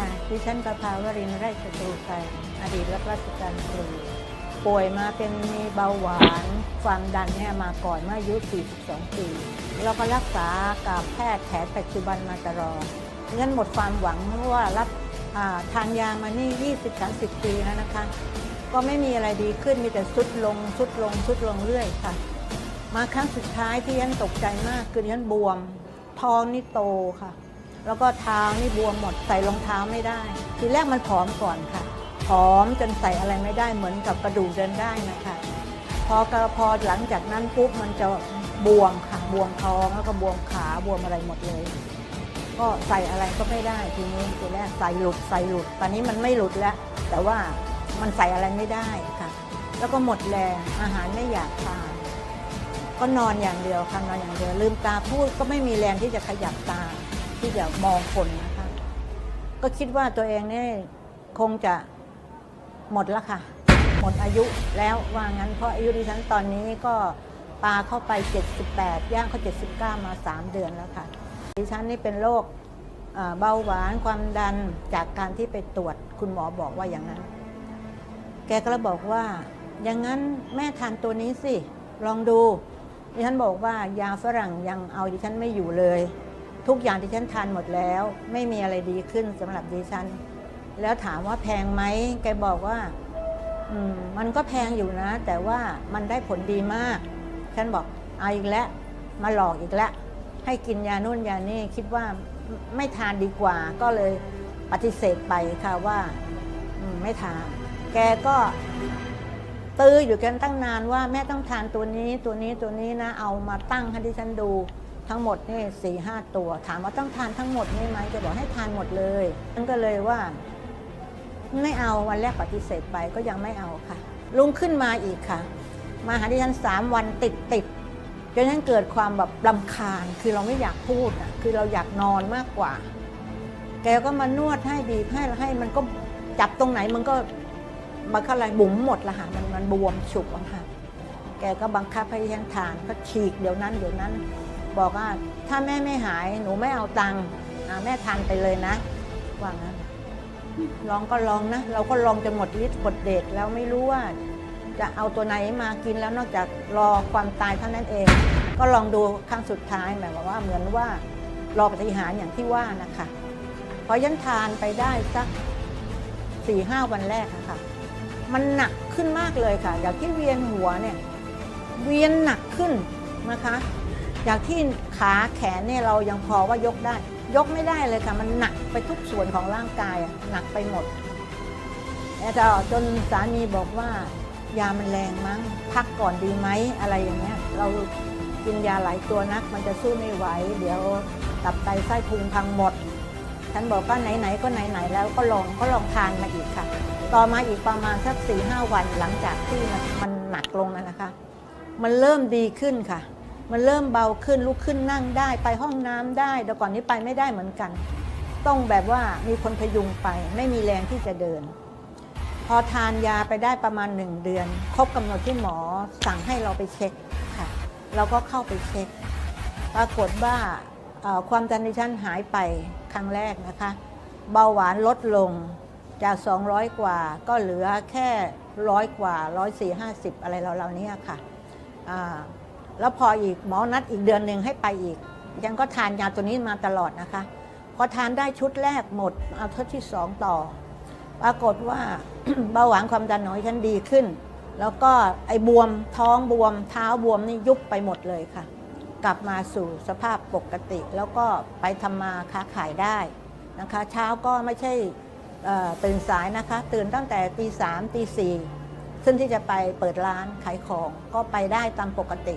ค่ะดิฉันประภาวรินไร่ศัตรูไกรอดีตรับราชการครูป่วยมาเป็นมีเบาหวานความดันเนี่ยมาก่อนเมื่ออายุ 42 ปีเราก็รักษากับแพทย์แผนปัจจุบันมาตลอดงั้นหมดความหวังเพราะว่ารับาทานยามานี่ 20-30 ปีแล้วนะคะ ก็ไม่มีอะไรดีขึ้นมีแต่สุดลงสุดลงสุดลงเรื่อยค่ะ มาครั้งสุดท้ายที่ฉันตกใจมากคือฉันบวมท้องนี่โตค่ะ แล้วก็เท้านี่บวมหมดใส่รองเท้าไม่ได้ ทีแรกมันผอมก่อนค่ะผอมจนใส่อะไรไม่ได้เหมือนกับกระดูกเดินได้นะคะพอกระพอหลังจากนั้นปุ๊บมันจะบวมค่ะบวมท้องแล้วก็บวมขาบวมอะไรหมดเลย ก็ใส่อะไรก็ไม่ได้ทีนี้ทีแรกใส่หลุดใส่หลุด ตอนนี้มันไม่หลุดแล้ว แต่ว่ามันใส่อะไรไม่ได้ค่ะ แล้วก็หมดแรงอาหารไม่อยากทานก็นอนอย่างเดียวค่ะนอนอย่างเดียวลืมตาพูดก็ไม่มีแรงที่จะขยับตา ที่จะมองคนนะคะ ก็คิดว่าตัวเองเนี่ยคงจะหมดแล้วค่ะ หมดอายุแล้วว่างั้นเพราะอายุดิฉันตอนนี้ก็ปาเข้าไป 78 ย่างเข้า 79 มา 3 เดือนแล้วค่ะ ดิฉันนี่เป็นโรคเอ่อเบาหวานความดันจากการที่ไปตรวจคุณหมอบอกว่าอย่างนั้น แกก็เลยบอกว่า อย่างนั้นแม่ทานตัวนี้สิ ลองดู ดิฉันบอกว่ายาฝรั่งยังเอาดิฉันไม่อยู่เลย ทุกอย่างที่ฉันทานหมดแล้ว ไม่มีอะไรดีขึ้นสำหรับดิฉัน แล้วถามว่าแพงไหมแกบอกว่าอืมมันก็แพงอยู่นะ แต่ว่ามันได้ผลดีมาก ฉันบอกเอาอีกแล้วมาหลอกอีกแล้วให้กินยานู่นยานี่คิดว่าไม่ทานดีกว่า ก็เลยปฏิเสธไปค่ะว่าไม่ทาน แกก็ตื้ออยู่กันตั้งนานว่าแม่ต้องทานตัวนี้ตัวนี้ตัวนี้นะ เอามาตั้งให้ดิฉันดู ทั้งหมดนี่สี่ห้าตัว ถามว่าต้องทานทั้งหมดนี่ไหมจะบอกให้ทานหมดเลยฉันก็เลยว่า ไม่เอาวันแรกปฏิเสธไปก็ยังไม่เอาค่ะ ลุงขึ้นมาอีกค่ะ มาหาดิฉันสามวันติดติดจนฉันเกิดความแบบลำคาญคือเราไม่อยากพูดอะคือเราอยากนอนมากกว่า แกก็มานวดให้บีบให้ให้มันก็จับตรงไหนมันก็มันก็อะไรบุ๋มหมดละค่ะมันมันบวมฉุกอะค่ะแกก็บังคับให้ฉันทานก็ฉีกเดี๋ยวนั้นเดี๋ยวนั้น บอกว่าถ้าแม่ไม่หายหนูไม่เอาตังค์อ่าแม่ทานไปเลยนะว่างั้นลองก็ลองนะ เราก็ลองจนหมดฤทธิ์หมดเดชแล้วไม่รู้ว่าจะเอาตัวไหนมากินแล้วนอกจากรอความตายเท่านั้นเอง ก็ลองดูครั้งสุดท้ายหมายความว่าเหมือนว่ารอปฏิหารอย่างที่ว่านะคะพอยันทานไปได้สักสี่ห้าวันแรกอะค่ะมันหนักขึ้นมากเลยค่ะ อย่างที่เวียนหัวเนี่ย เวียนหนักขึ้นนะคะ จากที่ขาแขนเนี่ยเรายังพอว่ายกได้ ยกไม่ได้เลยค่ะ มันหนักไปทุกส่วนของร่างกายอะหนักไปหมดแต่จนสามีบอกว่ายามันแรงมั้ง พักก่อนดีไหมอะไรอย่างเงี้ย เรากินยาหลายตัวนัก มันจะสู้ไม่ไหว เดี๋ยวตับไตไส้พุงพังหมด ฉันบอกว่าไหนๆก็ไหนๆแล้วก็ลองก็ลองทานมาอีกค่ะ ต่อมาอีกประมาณสักสี่ห้าวันหลังจากที่มันหนักลงนะนะคะ มันเริ่มดีขึ้นค่ะ มันเริ่มเบาขึ้นลุกขึ้นนั่งได้ไปห้องน้ำได้แต่ก่อนนี้ไปไม่ได้เหมือนกัน ต้องแบบว่ามีคนพยุงไปไม่มีแรงที่จะเดิน พอทานยาไปได้ประมาณหนึ่งเดือน ครบกำหนดที่หมอสั่งให้เราไปเช็คค่ะ เราก็เข้าไปเช็ค ปรากฏว่าความดันดิฉันหายไปครั้งแรกนะคะ เบาหวานลดลงจาก 200 กว่าก็เหลือแค่ร้อยกว่า104 50อะไรเราๆนี้ค่ะอ่า แล้วพออีกหมอนัดอีกเดือนหนึ่งให้ไปอีกยังก็ทานยาตัวนี้มาตลอดนะคะ พอทานได้ชุดแรกหมด เอาชุดที่สองต่อ ปรากฏว่าเบาหวานความดันของดิฉันดีขึ้น แล้วก็ไอ้บวมท้องบวม เท้าบวมนี่ยุบไปหมดเลยค่ะ กลับมาสู่สภาพปกติ แล้วก็ไปทำมาค้าขายได้นะคะ เช้าก็ไม่ใช่ตื่นสายนะคะ ตื่นตั้งแต่ตีสามตีสี่ซึ่งที่จะไปเปิดร้านขายของก็ไปได้ตามปกติ